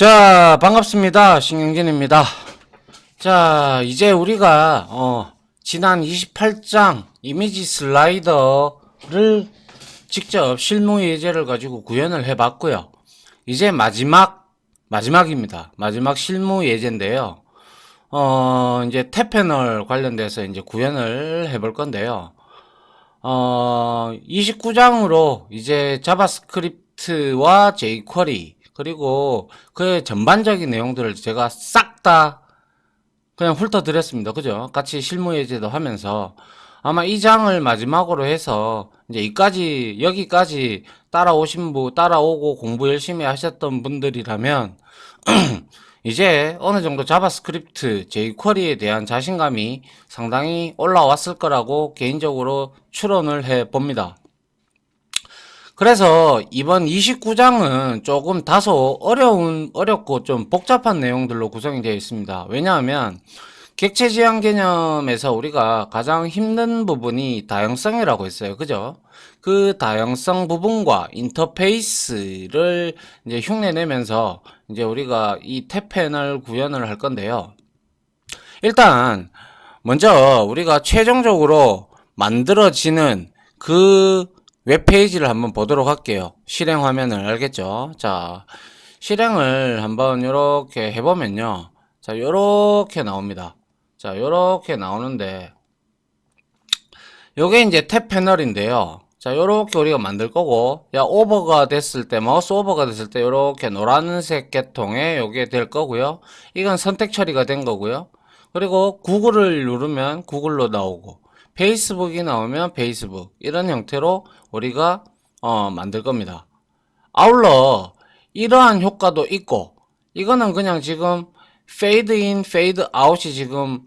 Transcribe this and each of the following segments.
자, 반갑습니다. 신경진입니다. 자, 이제 우리가, 어, 지난 28장 이미지 슬라이더를 직접 실무 예제를 가지고 구현을 해 봤고요. 이제 마지막, 마지막입니다. 마지막 실무 예제인데요. 어, 이제 탭 패널 관련돼서 이제 구현을 해볼 건데요. 어, 29장으로 이제 자바스크립트와 jQuery 그리고 그 전반적인 내용들을 제가 싹 다 그냥 훑어드렸습니다. 그죠? 같이 실무 예제도 하면서 아마 이 장을 마지막으로 해서 이제 이까지 여기까지 따라오신 분 따라오고 공부 열심히 하셨던 분들이라면 이제 어느 정도 자바스크립트, jQuery에 대한 자신감이 상당히 올라왔을 거라고 개인적으로 추론을 해 봅니다. 그래서 이번 29장은 조금 다소 어려운, 어렵고 좀 복잡한 내용들로 구성이 되어 있습니다. 왜냐하면 객체 지향 개념에서 우리가 가장 힘든 부분이 다양성이라고 했어요. 그죠? 그 다양성 부분과 인터페이스를 이제 흉내내면서 이제 우리가 이탭 패널 구현을 할 건데요. 일단 먼저 우리가 최종적으로 만들어지는 그 웹페이지를 한번 보도록 할게요. 실행 화면을 알겠죠? 자, 실행을 한번 이렇게 해보면요. 자, 요렇게 나옵니다. 자, 요렇게 나오는데 요게 이제 탭 패널인데요. 자, 요렇게 우리가 만들 거고, 야, 오버가 됐을 때, 마우스 오버가 됐을 때, 요렇게 노란색 계통에 요게 될 거고요. 이건 선택 처리가 된 거고요. 그리고 구글을 누르면 구글로 나오고, 페이스북이 나오면 페이스북. 이런 형태로 우리가, 어, 만들 겁니다. 아울러, 이러한 효과도 있고, 이거는 그냥 지금, 페이드 인, 페이드 아웃이 지금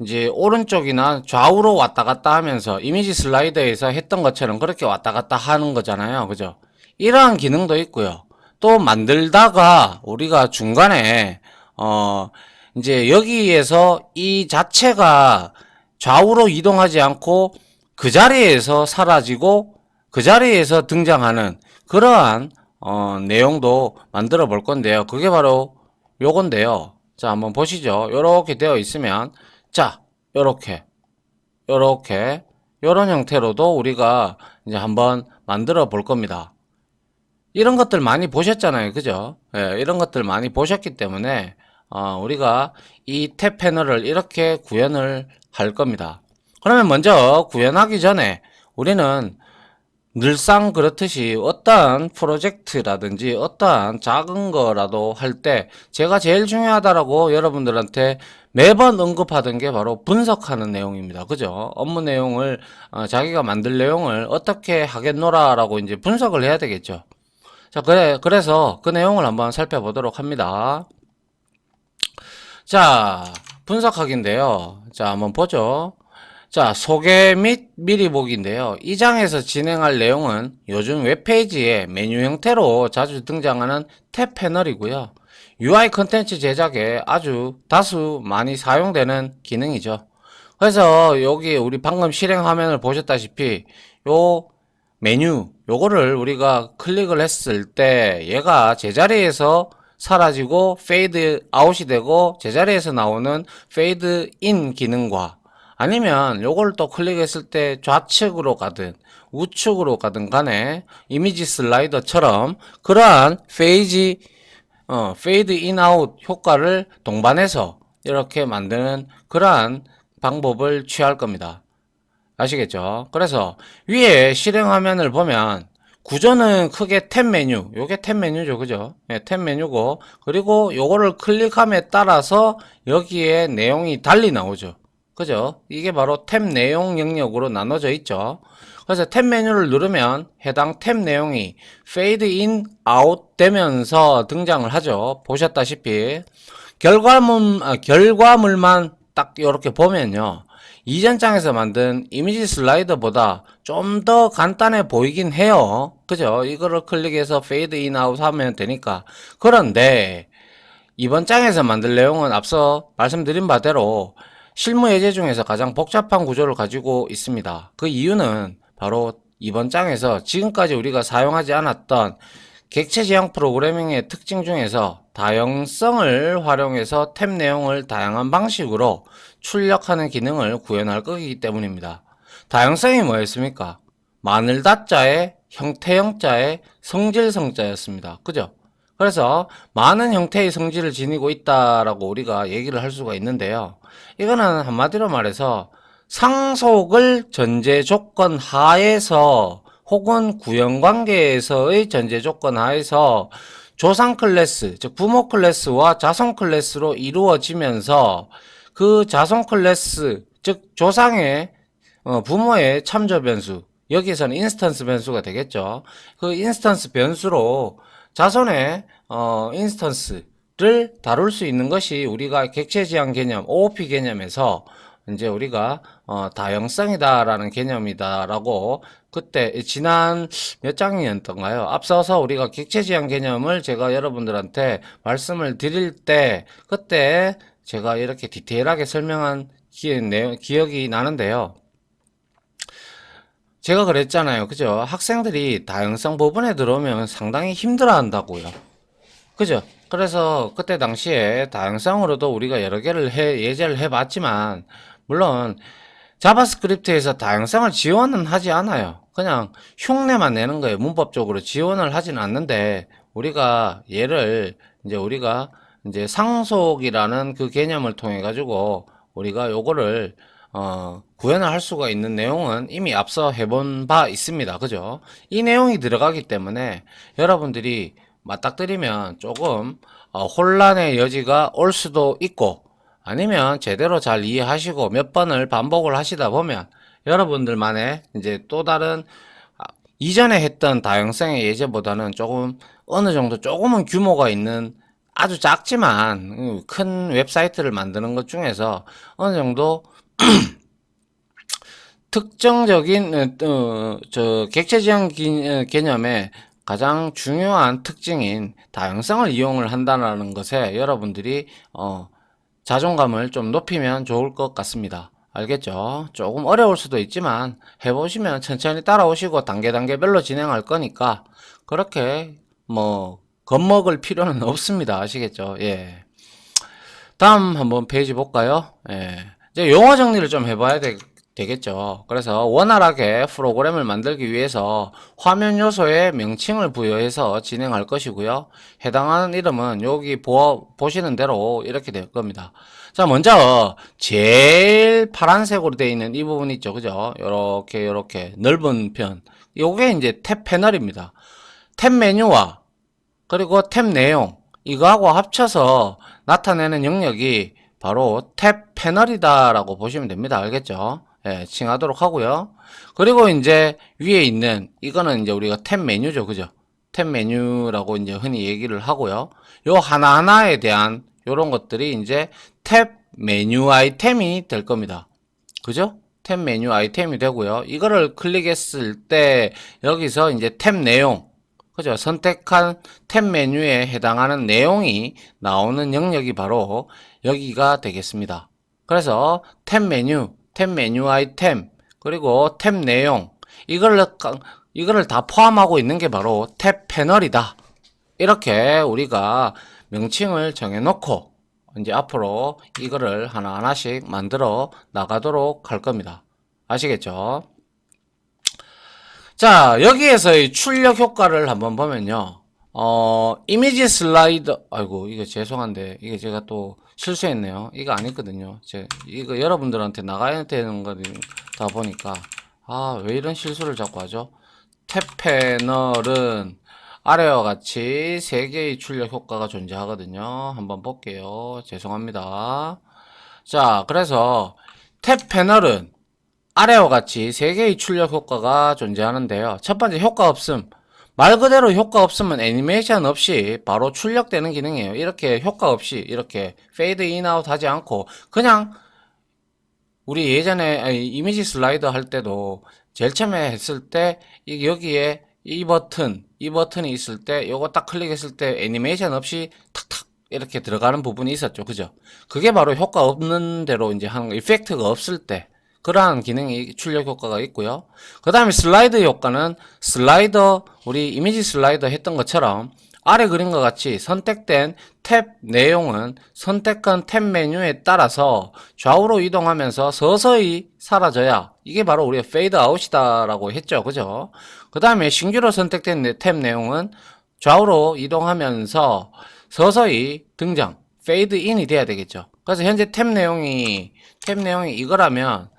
이제 오른쪽이나 좌우로 왔다 갔다 하면서 이미지 슬라이더에서 했던 것처럼 그렇게 왔다 갔다 하는 거잖아요. 그죠? 이러한 기능도 있고요. 또 만들다가 우리가 중간에 어 이제 여기에서 이 자체가 좌우로 이동하지 않고 그 자리에서 사라지고 그 자리에서 등장하는 그러한 어 내용도 만들어 볼 건데요. 그게 바로 요건데요. 자, 한번 보시죠. 요렇게 되어 있으면 자, 요렇게, 요렇게, 요런 형태로도 우리가 이제 한번 만들어 볼 겁니다. 이런 것들 많이 보셨잖아요. 그죠? 예, 이런 것들 많이 보셨기 때문에, 어, 우리가 이 탭 패널을 이렇게 구현을 할 겁니다. 그러면 먼저 구현하기 전에 우리는 늘상 그렇듯이 어떠한 프로젝트라든지 어떠한 작은 거라도 할 때 제가 제일 중요하다라고 여러분들한테 매번 언급하던 게 바로 분석하는 내용입니다. 그죠? 업무 내용을 어, 자기가 만들 내용을 어떻게 하겠노라라고 이제 분석을 해야 되겠죠. 자, 그래 그래서 그 내용을 한번 살펴보도록 합니다. 자, 분석하기인데요. 자, 한번 보죠. 자, 소개 및 미리 보기인데요. 이 장에서 진행할 내용은 요즘 웹페이지에 메뉴 형태로 자주 등장하는 탭 패널이고요. UI 컨텐츠 제작에 아주 다수 많이 사용되는 기능이죠. 그래서 여기 우리 방금 실행 화면을 보셨다시피 요 메뉴 요거를 우리가 클릭을 했을 때 얘가 제자리에서 사라지고 페이드 아웃이 되고 제자리에서 나오는 페이드 인 기능과 아니면 요걸 또 클릭했을 때 좌측으로 가든 우측으로 가든 간에 이미지 슬라이더처럼 그러한 페이지 어, 페이드 인 아웃 효과를 동반해서 이렇게 만드는 그러한 방법을 취할 겁니다. 아시겠죠? 그래서 위에 실행 화면을 보면 구조는 크게 탭 메뉴, 요게 탭 메뉴죠, 그죠? 예, 탭 메뉴고, 그리고 요거를 클릭함에 따라서 여기에 내용이 달리 나오죠. 그죠? 이게 바로 탭 내용 영역으로 나눠져 있죠. 그래서 탭 메뉴를 누르면 해당 탭 내용이 fade in, out 되면서 등장을 하죠. 보셨다시피 결과물 아, 결과물만 딱 이렇게 보면요. 이전 장에서 만든 이미지 슬라이더보다 좀 더 간단해 보이긴 해요. 그죠? 이거를 클릭해서 fade in, out 하면 되니까. 그런데 이번 장에서 만들 내용은 앞서 말씀드린 바대로 실무 예제 중에서 가장 복잡한 구조를 가지고 있습니다. 그 이유는 바로 이번 장에서 지금까지 우리가 사용하지 않았던 객체 지향 프로그래밍의 특징 중에서 다양성을 활용해서 탭 내용을 다양한 방식으로 출력하는 기능을 구현할 것이기 때문입니다. 다양성이 뭐였습니까? 마늘 다자에 형태형 자에 성질 성자였습니다. 그죠? 그래서 많은 형태의 성질을 지니고 있다라고 우리가 얘기를 할 수가 있는데요. 이거는 한마디로 말해서 상속을 전제 조건 하에서 혹은 구형 관계에서의 전제 조건 하에서 조상 클래스, 즉 부모 클래스와 자손 클래스로 이루어지면서 그 자손 클래스, 즉 조상의 어, 부모의 참조 변수, 여기에서는 인스턴스 변수가 되겠죠. 그 인스턴스 변수로 자손의 어, 인스턴스를 다룰 수 있는 것이 우리가 객체 지향 개념, OOP 개념에서 이제 우리가 어, 다형성이다라는 개념이다라고 그때 지난 몇 장이었던가요? 앞서서 우리가 객체 지향 개념을 제가 여러분들한테 말씀을 드릴 때 그때 제가 이렇게 디테일하게 설명한 기, 내용, 기억이 나는데요. 제가 그랬잖아요. 그죠? 학생들이 다양성 부분에 들어오면 상당히 힘들어 한다고요. 그죠? 그래서 그때 당시에 다양성으로도 우리가 여러 개를 해, 예제를 해봤지만, 물론, 자바스크립트에서 다양성을 지원은 하지 않아요. 그냥 흉내만 내는 거예요. 문법적으로 지원을 하진 않는데, 우리가 얘를, 이제 우리가 이제 상속이라는 그 개념을 통해 가지고, 우리가 요거를 어, 구현을 할 수가 있는 내용은 이미 앞서 해본 바 있습니다. 그죠? 이 내용이 들어가기 때문에 여러분들이 맞닥뜨리면 조금 어, 혼란의 여지가 올 수도 있고 아니면 제대로 잘 이해하시고 몇 번을 반복을 하시다 보면 여러분들만의 이제 또 다른 아, 이전에 했던 다양성의 예제보다는 조금 어느 정도 조금은 규모가 있는 아주 작지만 음, 큰 웹사이트를 만드는 것 중에서 어느 정도 특정적인 어, 어, 저 객체 지향 기- 어, 개념의 가장 중요한 특징인 다양성을 이용을 한다는 것에 여러분들이 어, 자존감을 좀 높이면 좋을 것 같습니다. 알겠죠? 조금 어려울 수도 있지만 해보시면 천천히 따라오시고 단계 단계별로 진행할 거니까 그렇게 뭐 겁먹을 필요는 없습니다. 아시겠죠? 예. 다음 한번 페이지 볼까요? 예. 이제 용어 정리를 좀 해봐야 되, 되겠죠. 그래서 원활하게 프로그램을 만들기 위해서 화면 요소에 명칭을 부여해서 진행할 것이고요. 해당하는 이름은 여기 보, 보시는 대로 이렇게 될 겁니다. 자, 먼저 제일 파란색으로 되어 있는 이 부분 있죠. 그죠? 요렇게 요렇게 넓은 편. 요게 이제 탭 패널입니다. 탭 메뉴와 그리고 탭 내용 이거하고 합쳐서 나타내는 영역이 바로 탭 패널이다라고 보시면 됩니다. 알겠죠? 예, 칭하도록 하고요. 그리고 이제 위에 있는 이거는 이제 우리가 탭 메뉴죠. 그죠? 탭 메뉴라고 이제 흔히 얘기를 하고요. 요 하나하나에 대한 요런 것들이 이제 탭 메뉴 아이템이 될 겁니다. 그죠? 탭 메뉴 아이템이 되고요. 이거를 클릭했을 때 여기서 이제 탭 내용 그죠? 선택한 탭 메뉴에 해당하는 내용이 나오는 영역이 바로 여기가 되겠습니다. 그래서 탭 메뉴, 탭 메뉴 아이템, 그리고 탭 내용, 이걸, 이거를 다 포함하고 있는 게 바로 탭 패널이다. 이렇게 우리가 명칭을 정해놓고 이제 앞으로 이거를 하나하나씩 만들어 나가도록 할 겁니다. 아시겠죠? 자, 여기에서의 출력 효과를 한번 보면요. 어, 이미지 슬라이더, 아이고, 이거 죄송한데, 이게 제가 또 실수했네요. 이거 아니거든요. 제, 이거 여러분들한테 나가야 되는 거다 보니까, 아, 왜 이런 실수를 자꾸 하죠? 탭 패널은 아래와 같이 세 개의 출력 효과가 존재하거든요. 한번 볼게요. 죄송합니다. 자, 그래서 탭 패널은 아래와 같이 세 개의 출력 효과가 존재하는데요. 첫 번째 효과 없음. 말 그대로 효과 없으면 애니메이션 없이 바로 출력되는 기능이에요. 이렇게 효과 없이 이렇게 페이드 인 아웃 하지 않고 그냥 우리 예전에 아니, 이미지 슬라이더 할 때도 제일 처음에 했을 때 이- 여기에 이 버튼 이 버튼이 있을 때 요거 딱 클릭했을 때 애니메이션 없이 탁탁 이렇게 들어가는 부분이 있었죠. 그죠? 그게 바로 효과 없는 대로 이제 하는 거, 이펙트가 없을 때 그러한 기능이 출력 효과가 있고요. 그 다음에 슬라이드 효과는 슬라이더, 우리 이미지 슬라이더 했던 것처럼 아래 그림과 같이 선택된 탭 내용은 선택한 탭 메뉴에 따라서 좌우로 이동하면서 서서히 사라져야 이게 바로 우리가 페이드 아웃이다라고 했죠. 그죠? 그 다음에 신규로 선택된 내- 탭 내용은 좌우로 이동하면서 서서히 등장, 페이드 인이 돼야 되겠죠. 그래서 현재 탭 내용이, 탭 내용이 이거라면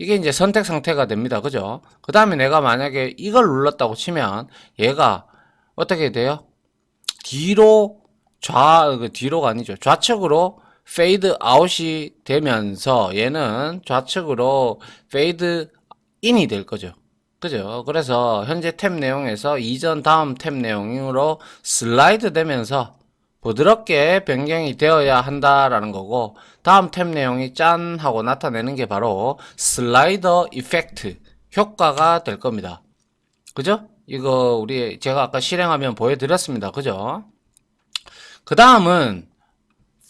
이게 이제 선택 상태가 됩니다. 그죠? 그 다음에 내가 만약에 이걸 눌렀다고 치면 얘가 어떻게 돼요? 뒤로 좌, 그 뒤로가 아니죠. 좌측으로 페이드 아웃이 되면서 얘는 좌측으로 페이드 인이 될 거죠. 그죠? 그래서 현재 탭 내용에서 이전 다음 탭 내용으로 슬라이드 되면서 부드럽게 변경이 되어야 한다라는 거고 다음 탭 내용이 짠 하고 나타내는 게 바로 슬라이더 이펙트 효과가 될 겁니다. 그죠? 이거 우리 제가 아까 실행하면 보여드렸습니다. 그죠? 그 다음은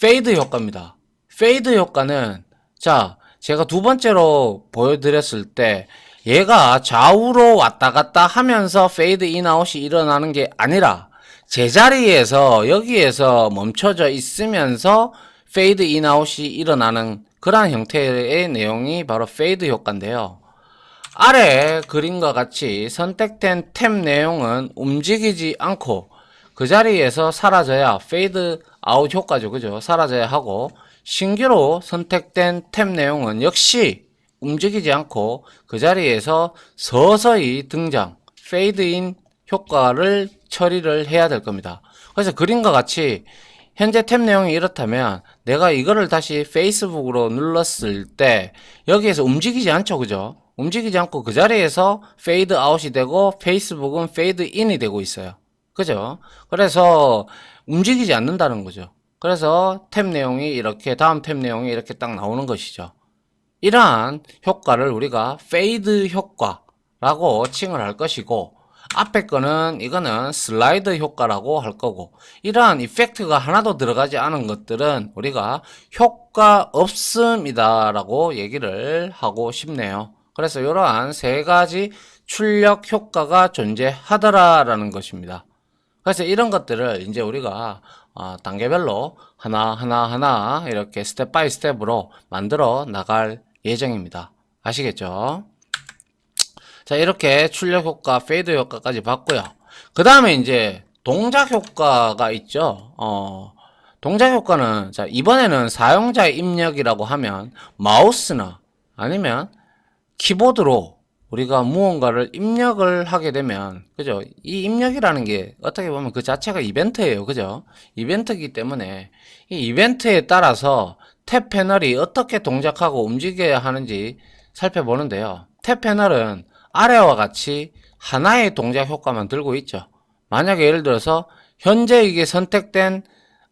페이드 효과입니다. 페이드 효과는 자 제가 두 번째로 보여드렸을 때 얘가 좌우로 왔다 갔다 하면서 페이드 인아웃이 일어나는 게 아니라 제자리에서 여기에서 멈춰져 있으면서 페이드 인아웃이 일어나는 그러한 형태의 내용이 바로 페이드 효과인데요. 아래 그림과 같이 선택된 탭 내용은 움직이지 않고 그 자리에서 사라져야 페이드 아웃 효과죠. 그죠? 사라져야 하고 신규로 선택된 탭 내용은 역시 움직이지 않고 그 자리에서 서서히 등장 페이드 인 효과를 처리를 해야 될 겁니다. 그래서 그림과 같이 현재 탭 내용이 이렇다면 내가 이거를 다시 페이스북으로 눌렀을 때 여기에서 움직이지 않죠. 그죠? 움직이지 않고 그 자리에서 페이드 아웃이 되고 페이스북은 페이드 인이 되고 있어요. 그죠? 그래서 움직이지 않는다는 거죠. 그래서 탭 내용이 이렇게 다음 탭 내용이 이렇게 딱 나오는 것이죠. 이러한 효과를 우리가 페이드 효과라고 칭을 할 것이고 앞에 거는 이거는 슬라이드 효과라고 할 거고 이러한 이펙트가 하나도 들어가지 않은 것들은 우리가 효과 없음이다 라고 얘기를 하고 싶네요. 그래서 이러한 세 가지 출력 효과가 존재하더라라는 것입니다. 그래서 이런 것들을 이제 우리가 어, 단계별로 하나 하나 하나 이렇게 스텝 바이 스텝으로 만들어 나갈 예정입니다. 아시겠죠? 자 이렇게 출력 효과, 페이드 효과까지 봤고요. 그 다음에 이제 동작 효과가 있죠. 어, 동작 효과는 자 이번에는 사용자의 입력이라고 하면 마우스나 아니면 키보드로 우리가 무언가를 입력을 하게 되면 그죠? 이 입력이라는 게 어떻게 보면 그 자체가 이벤트예요. 그죠? 이벤트이기 때문에 이 이벤트에 따라서 탭 패널이 어떻게 동작하고 움직여야 하는지 살펴보는데요. 탭 패널은 아래와 같이 하나의 동작 효과만 들고 있죠. 만약에 예를 들어서 현재 이게 선택된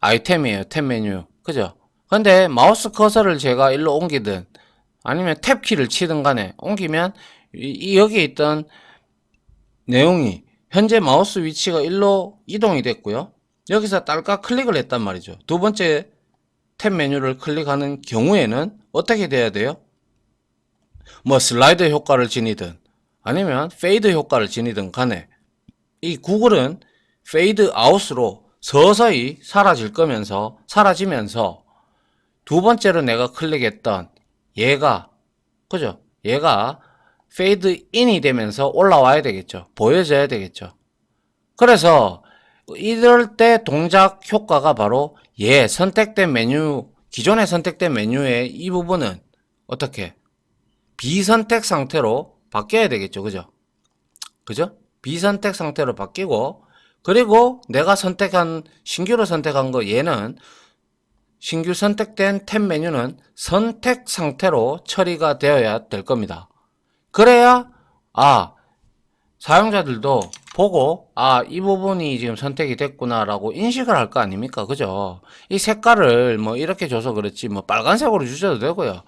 아이템이에요. 탭 메뉴. 그죠? 근데 마우스 커서를 제가 일로 옮기든 아니면 탭 키를 치든 간에 옮기면 이, 이 여기에 있던 내용이 현재 마우스 위치가 일로 이동이 됐고요. 여기서 딸깍 클릭을 했단 말이죠. 두 번째 탭 메뉴를 클릭하는 경우에는 어떻게 돼야 돼요? 뭐 슬라이드 효과를 지니든 아니면 페이드 효과를 지니든 간에 이 구글은 페이드 아웃으로 서서히 사라질 거면서 사라지면서 두 번째로 내가 클릭했던 얘가 그죠? 얘가 페이드 인이 되면서 올라와야 되겠죠. 보여져야 되겠죠. 그래서 이럴 때 동작 효과가 바로 얘 선택된 메뉴 기존에 선택된 메뉴의 이 부분은 어떻게 비선택 상태로 바뀌어야 되겠죠. 그죠? 그죠? 비선택 상태로 바뀌고 그리고 내가 선택한 신규로 선택한 거 얘는 신규 선택된 탭 메뉴는 선택 상태로 처리가 되어야 될 겁니다. 그래야 아 사용자들도 보고 아 이 부분이 지금 선택이 됐구나 라고 인식을 할 거 아닙니까 그죠 이 색깔을 뭐 이렇게 줘서 그렇지 뭐 빨간색으로 주셔도 되고요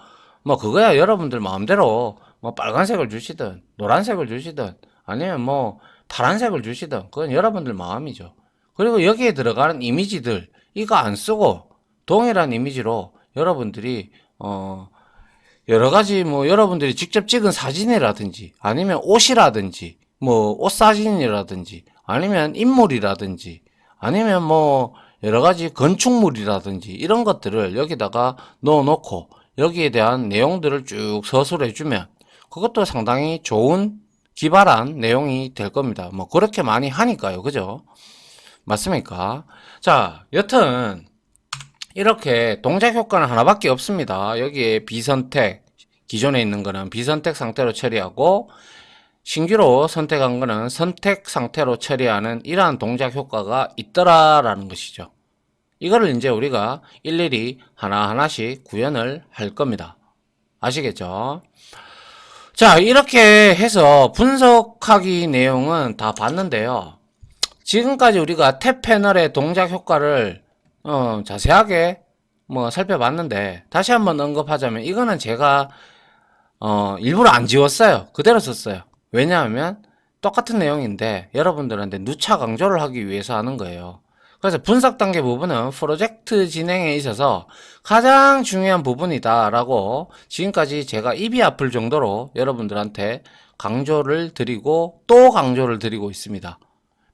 뭐 그거야 여러분들 마음대로 뭐 빨간색을 주시든 노란색을 주시든 아니면 뭐 파란색을 주시든 그건 여러분들 마음이죠. 그리고 여기에 들어가는 이미지들 이거 안 쓰고 동일한 이미지로 여러분들이 어 여러 가지 뭐 여러분들이 직접 찍은 사진이라든지 아니면 옷이라든지 뭐 옷 사진이라든지 아니면 인물이라든지 아니면 뭐 여러 가지 건축물이라든지 이런 것들을 여기다가 넣어 놓고 여기에 대한 내용들을 쭉 서술해 주면 그것도 상당히 좋은 기발한 내용이 될 겁니다. 뭐 그렇게 많이 하니까요. 그죠? 맞습니까? 자, 여튼 이렇게 동작 효과는 하나밖에 없습니다. 여기에 비선택, 기존에 있는 거는 비선택 상태로 처리하고 신규로 선택한 거는 선택 상태로 처리하는 이러한 동작 효과가 있더라라는 것이죠. 이거를 이제 우리가 일일이 하나하나씩 구현을 할 겁니다. 아시겠죠? 자, 이렇게 해서 분석하기 내용은 다 봤는데요. 지금까지 우리가 탭 패널의 동작 효과를 어, 자세하게 뭐 살펴봤는데 다시 한번 언급하자면 이거는 제가 어, 일부러 안 지웠어요. 그대로 썼어요. 왜냐하면 똑같은 내용인데 여러분들한테 누차 강조를 하기 위해서 하는 거예요. 그래서 분석 단계 부분은 프로젝트 진행에 있어서 가장 중요한 부분이다라고 지금까지 제가 입이 아플 정도로 여러분들한테 강조를 드리고 또 강조를 드리고 있습니다.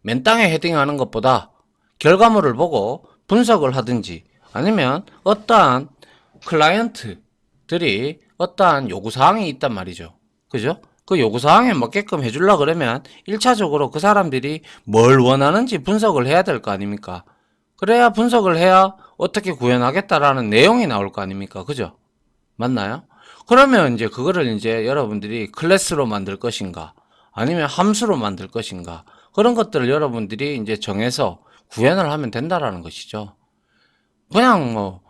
맨 땅에 헤딩하는 것보다 결과물을 보고 분석을 하든지 아니면 어떠한 클라이언트들이 어떠한 요구사항이 있단 말이죠. 그죠? 그 요구사항에 맞게끔 해주려 그러면 1차적으로 그 사람들이 뭘 원하는지 분석을 해야 될 거 아닙니까? 그래야 분석을 해야 어떻게 구현하겠다라는 내용이 나올 거 아닙니까? 그죠? 맞나요? 그러면 이제 그거를 이제 여러분들이 클래스로 만들 것인가? 아니면 함수로 만들 것인가? 그런 것들을 여러분들이 이제 정해서 구현을 하면 된다라는 것이죠. 그냥 뭐,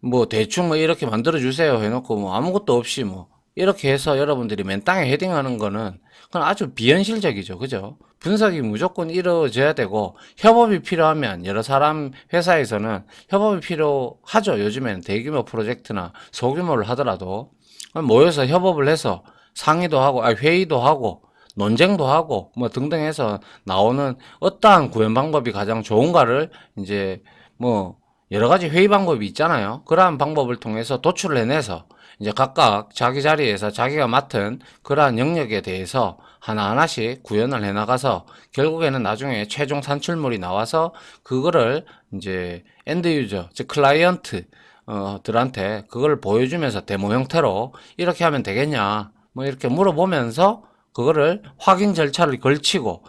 뭐 대충 뭐 이렇게 만들어 주세요 해놓고 뭐 아무것도 없이 뭐 이렇게 해서 여러분들이 맨 땅에 헤딩하는 거는 그건 아주 비현실적이죠. 그죠? 분석이 무조건 이루어져야 되고 협업이 필요하면 여러 사람 회사에서는 협업이 필요하죠. 요즘에는 대규모 프로젝트나 소규모를 하더라도 모여서 협업을 해서 상의도 하고 아, 회의도 하고 논쟁도 하고 뭐 등등 해서 나오는 어떠한 구현 방법이 가장 좋은가를 이제 뭐 여러 가지 회의 방법이 있잖아요. 그러한 방법을 통해서 도출을 해내서 이제 각각 자기 자리에서 자기가 맡은 그러한 영역에 대해서 하나하나씩 구현을 해 나가서 결국에는 나중에 최종 산출물이 나와서 그거를 이제 엔드 유저, 즉 클라이언트 어, 들한테 그걸 보여주면서 데모 형태로 이렇게 하면 되겠냐 뭐 이렇게 물어보면서 그거를 확인 절차를 걸치고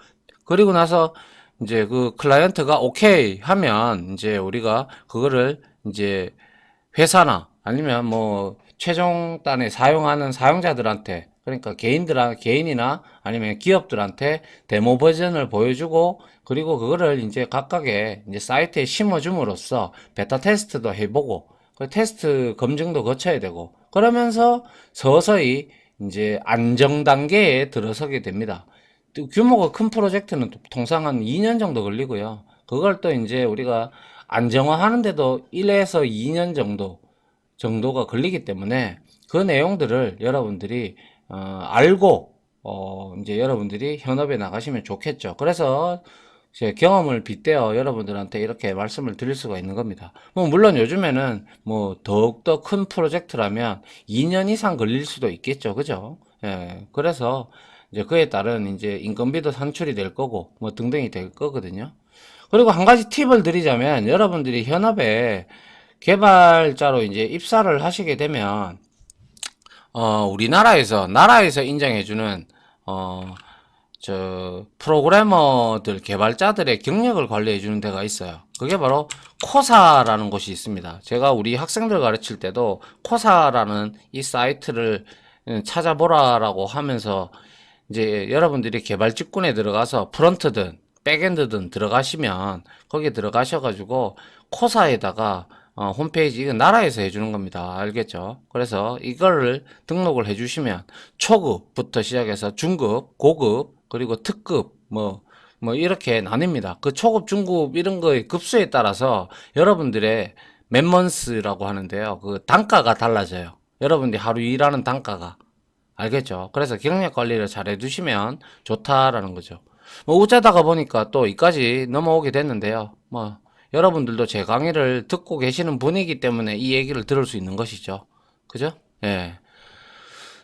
그리고 나서 이제 그 클라이언트가 오케이 하면 이제 우리가 그거를 이제 회사나 아니면 뭐 최종단에 사용하는 사용자들한테 그러니까 개인들 개인이나 아니면 기업들한테 데모 버전을 보여주고 그리고 그거를 이제 각각의 이제 사이트에 심어줌으로써 베타 테스트도 해보고 그 테스트 검증도 거쳐야 되고 그러면서 서서히 이제 안정 단계에 들어서게 됩니다. 또 규모가 큰 프로젝트는 또 통상 한 2년 정도 걸리고요. 그걸 또 이제 우리가 안정화하는데도 1에서 2년 정도 정도가 걸리기 때문에 그 내용들을 여러분들이 어, 알고 어, 이제 여러분들이 현업에 나가시면 좋겠죠. 그래서 제 경험을 빗대어 여러분들한테 이렇게 말씀을 드릴 수가 있는 겁니다. 뭐 물론 요즘에는 뭐 더욱더 큰 프로젝트라면 2년 이상 걸릴 수도 있겠죠. 그죠? 예. 그래서 이제 그에 따른 이제 인건비도 산출이 될 거고 뭐 등등이 될 거거든요. 그리고 한 가지 팁을 드리자면 여러분들이 현업에 개발자로 이제 입사를 하시게 되면 어, 우리나라에서 나라에서 인정해주는 어, 저 프로그래머들 개발자들의 경력을 관리해 주는 데가 있어요. 그게 바로 코사라는 곳이 있습니다. 제가 우리 학생들 가르칠 때도 코사라는 이 사이트를 찾아보라라고 하면서 이제 여러분들이 개발 직군에 들어가서 프론트든 백엔드든 들어가시면 거기에 들어가셔가지고 코사에다가 어, 홈페이지 이건 나라에서 해주는 겁니다. 알겠죠? 그래서 이거를 등록을 해주시면 초급부터 시작해서 중급, 고급, 그리고 특급 뭐뭐 이렇게 나뉩니다. 그 초급, 중급 이런 거의 급수에 따라서 여러분들의 맨먼스라고 하는데요. 그 단가가 달라져요. 여러분들이 하루 일하는 단가가 알겠죠? 그래서 경력 관리를 잘 해두시면 좋다라는 거죠. 뭐 어쩌다가 보니까 또 이까지 넘어오게 됐는데요. 뭐 여러분들도 제 강의를 듣고 계시는 분이기 때문에 이 얘기를 들을 수 있는 것이죠. 그죠? 예.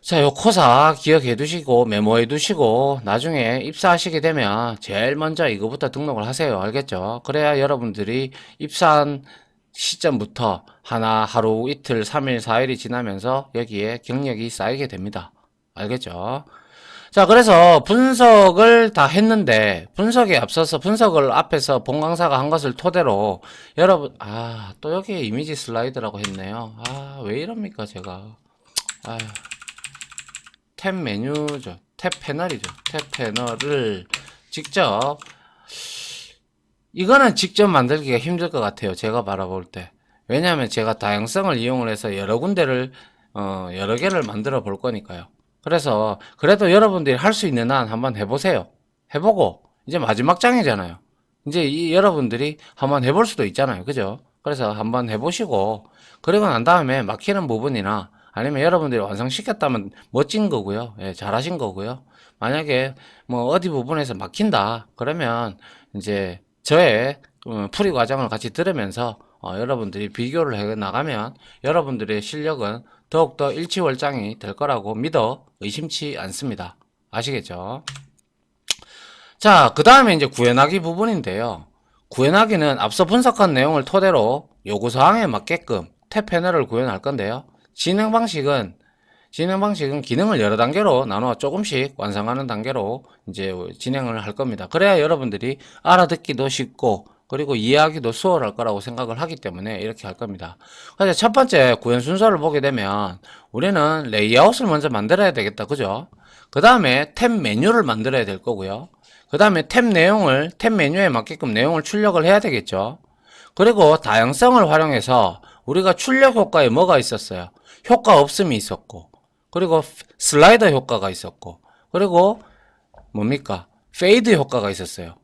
자, 요 코사 기억해 두시고 메모해 두시고 나중에 입사하시게 되면 제일 먼저 이거부터 등록을 하세요. 알겠죠? 그래야 여러분들이 입사한 시점부터 하나, 하루, 이틀, 3일, 4일이 지나면서 여기에 경력이 쌓이게 됩니다. 알겠죠? 자, 그래서 분석을 다 했는데, 분석에 앞서서 분석을 앞에서 본 강사가 한 것을 토대로, 여러분, 아, 또 여기에 이미지 슬라이드라고 했네요. 아, 왜 이럽니까, 제가. 아휴. 탭 메뉴죠. 탭 패널이죠. 탭 패널을 직접, 이거는 직접 만들기가 힘들 것 같아요. 제가 바라볼 때. 왜냐하면 제가 다양성을 이용을 해서 여러 군데를, 어, 여러 개를 만들어 볼 거니까요. 그래서 그래도 여러분들이 할 수 있는 한 한번 해보세요. 해보고 이제 마지막 장이잖아요. 이제 이 여러분들이 한번 해볼 수도 있잖아요. 그죠? 그래서 한번 해보시고 그리고 난 다음에 막히는 부분이나 아니면 여러분들이 완성시켰다면 멋진 거고요. 예, 잘하신 거고요. 만약에 뭐 어디 부분에서 막힌다 그러면 이제 저의 어, 풀이 과정을 같이 들으면서 어, 여러분들이 비교를 해 나가면 여러분들의 실력은 더욱더 일치월장이 될 거라고 믿어 의심치 않습니다. 아시겠죠? 자, 그 다음에 이제 구현하기 부분인데요. 구현하기는 앞서 분석한 내용을 토대로 요구사항에 맞게끔 탭 패널을 구현할 건데요. 진행 방식은 진행 방식은 기능을 여러 단계로 나누어 조금씩 완성하는 단계로 이제 진행을 할 겁니다. 그래야 여러분들이 알아듣기도 쉽고 그리고 이해하기도 수월할 거라고 생각을 하기 때문에 이렇게 할 겁니다. 그래서 첫 번째 구현 순서를 보게 되면 우리는 레이아웃을 먼저 만들어야 되겠다. 그죠? 그 다음에 탭 메뉴를 만들어야 될 거고요. 그 다음에 탭 내용을, 탭 메뉴에 맞게끔 내용을 출력을 해야 되겠죠. 그리고 다양성을 활용해서 우리가 출력 효과에 뭐가 있었어요? 효과 없음이 있었고, 그리고 슬라이더 효과가 있었고, 그리고 뭡니까? 페이드 효과가 있었어요.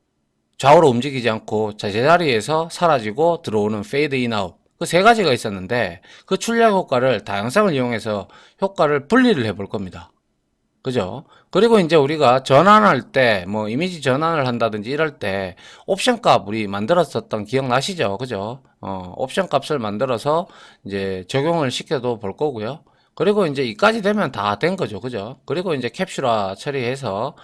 좌우로 움직이지 않고 자, 제자리에서 사라지고 들어오는 페이드 인 아웃. 그 세 가지가 있었는데 그 출력 효과를 다양성을 이용해서 효과를 분리를 해 볼 겁니다. 그죠? 그리고 이제 우리가 전환할 때, 뭐, 이미지 전환을 한다든지 이럴 때, 옵션 값 우리 만들었었던 기억나시죠? 그죠? 어, 옵션 값을 만들어서 이제 적용을 시켜도 볼 거고요. 그리고 이제 이까지 되면 다 된 거죠. 그죠? 그리고 이제 캡슐화 처리해서,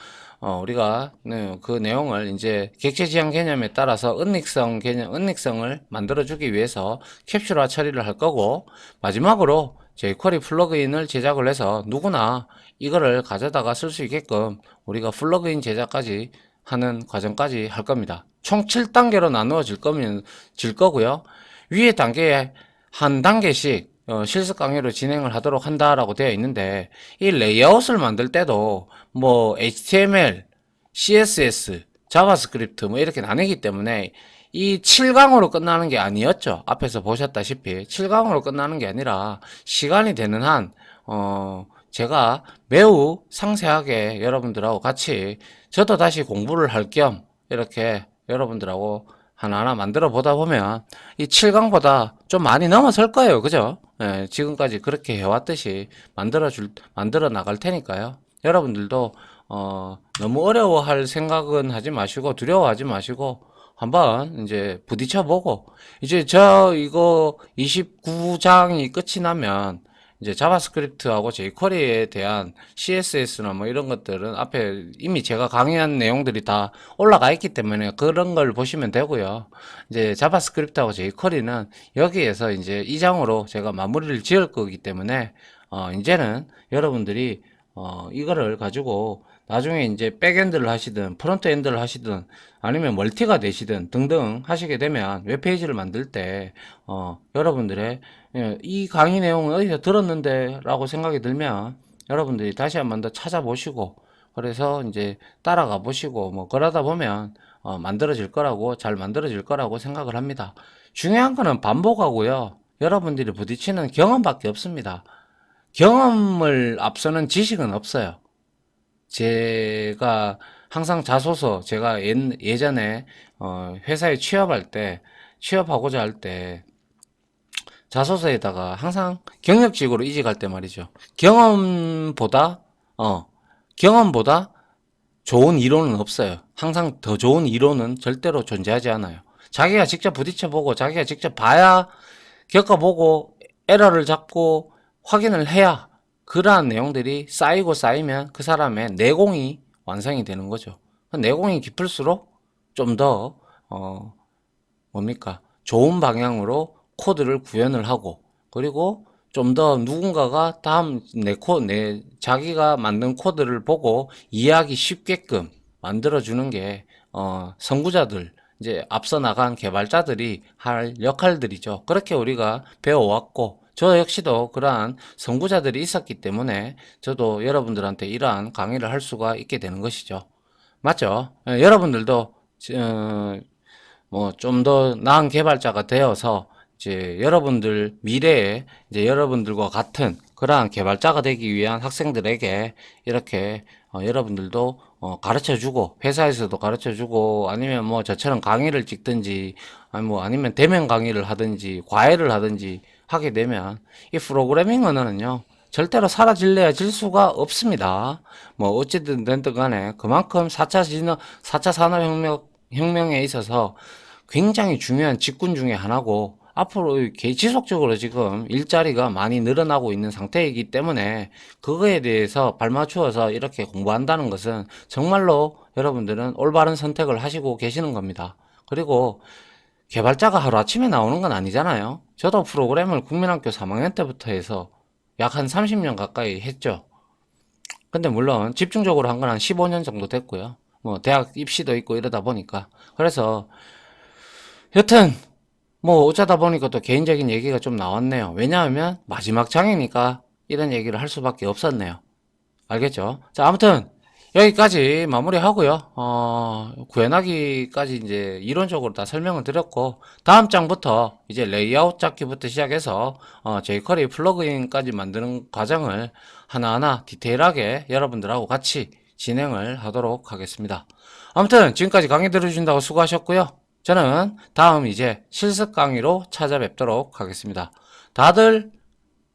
어, 우리가 네, 그 내용을 이제 객체 지향 개념에 따라서 은닉성 개념, 은닉성을 만들어주기 위해서 캡슐화 처리를 할 거고, 마지막으로 jQuery 플러그인을 제작을 해서 누구나 이거를 가져다가 쓸 수 있게끔 우리가 플러그인 제작까지 하는 과정까지 할 겁니다. 총 7단계로 나누어질 거면 질 거고요. 위에 단계에 한 단계씩 어, 실습 강의로 진행을 하도록 한다라고 되어 있는데 이 레이아웃을 만들 때도 뭐 HTML, CSS, 자바스크립트 뭐 이렇게 나뉘기 때문에 이 7강으로 끝나는 게 아니었죠. 앞에서 보셨다시피 7강으로 끝나는 게 아니라 시간이 되는 한 어, 제가 매우 상세하게 여러분들하고 같이 저도 다시 공부를 할 겸 이렇게 여러분들하고 하나하나 만들어 보다 보면 이 7강보다 좀 많이 넘어설 거예요. 그죠? 예, 지금까지 그렇게 해왔듯이 만들어 줄, 만들어 나갈 테니까요. 여러분들도, 어, 너무 어려워할 생각은 하지 마시고, 두려워하지 마시고, 한번 이제 부딪혀 보고, 이제 저 이거 29장이 끝이 나면, 이제 자바스크립트하고 jQuery에 대한 CSS나 뭐 이런 것들은 앞에 이미 제가 강의한 내용들이 다 올라가 있기 때문에 그런 걸 보시면 되고요. 이제 자바스크립트하고 jQuery는 여기에서 이제 이 장으로 제가 마무리를 지을 거기 때문에 어 이제는 여러분들이 어 이거를 가지고 나중에 이제 백엔드를 하시든 프론트엔드를 하시든 아니면 멀티가 되시든 등등 하시게 되면 웹페이지를 만들 때 어, 여러분들의 예, 이 강의 내용은 어디서 들었는데 라고 생각이 들면 여러분들이 다시 한 번 더 찾아보시고 그래서 이제 따라가 보시고 뭐 그러다 보면 어, 만들어질 거라고 잘 만들어질 거라고 생각을 합니다. 중요한 거는 반복하고요. 여러분들이 부딪히는 경험밖에 없습니다. 경험을 앞서는 지식은 없어요. 제가 항상 자소서 제가 예, 예전에 어, 회사에 취업할 때 취업하고자 할 때 자소서에다가 항상 경력직으로 이직할 때 말이죠. 경험보다 어 경험보다 좋은 이론은 없어요. 항상 더 좋은 이론은 절대로 존재하지 않아요. 자기가 직접 부딪혀보고 자기가 직접 봐야 겪어보고 에러를 잡고 확인을 해야 그러한 내용들이 쌓이고 쌓이면 그 사람의 내공이 완성이 되는 거죠. 그 내공이 깊을수록 좀 더, 어, 뭡니까? 좋은 방향으로 코드를 구현을 하고, 그리고 좀 더 누군가가 다음 내 코, 내, 자기가 만든 코드를 보고 이해하기 쉽게끔 만들어주는 게, 어, 선구자들, 이제 앞서 나간 개발자들이 할 역할들이죠. 그렇게 우리가 배워왔고, 저 역시도 그러한 선구자들이 있었기 때문에 저도 여러분들한테 이러한 강의를 할 수가 있게 되는 것이죠. 맞죠? 예, 여러분들도, 어, 뭐좀 더 나은 개발자가 되어서 이제 여러분들 미래에 이제 여러분들과 같은 그러한 개발자가 되기 위한 학생들에게 이렇게 어, 여러분들도 어, 가르쳐 주고 회사에서도 가르쳐 주고 아니면 뭐 저처럼 강의를 찍든지 아니 뭐 아니면 대면 강의를 하든지 과외를 하든지 하게 되면 이 프로그래밍 언어는요 절대로 사라질래야 질 수가 없습니다. 뭐 어찌든 됐든 간에 그만큼 4차 진화, 4차 산업혁명 혁명에 있어서 굉장히 중요한 직군 중에 하나고 앞으로 지속적으로 지금 일자리가 많이 늘어나고 있는 상태이기 때문에 그거에 대해서 발맞추어서 이렇게 공부한다는 것은 정말로 여러분들은 올바른 선택을 하시고 계시는 겁니다. 그리고 개발자가 하루아침에 나오는 건 아니잖아요. 저도 프로그램을 국민학교 3학년 때부터 해서 약 한 30년 가까이 했죠. 근데 물론 집중적으로 한 건 한 15년 정도 됐고요. 뭐 대학 입시도 있고 이러다 보니까 그래서 여튼 뭐 어쩌다 보니까 또 개인적인 얘기가 좀 나왔네요. 왜냐하면 마지막 장이니까 이런 얘기를 할 수밖에 없었네요. 알겠죠? 자, 아무튼 여기까지 마무리하고요. 어, 구현하기까지 이제 이론적으로 다 설명을 드렸고 다음 장부터 이제 레이아웃 잡기부터 시작해서 어, jQuery 플러그인까지 만드는 과정을 하나하나 디테일하게 여러분들하고 같이 진행을 하도록 하겠습니다. 아무튼 지금까지 강의 들어주신다고 수고하셨고요. 저는 다음 이제 실습 강의로 찾아뵙도록 하겠습니다. 다들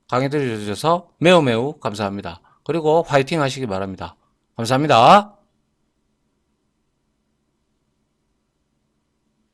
강의 들어주셔서 매우 매우 감사합니다. 그리고 화이팅 하시기 바랍니다. 감사합니다.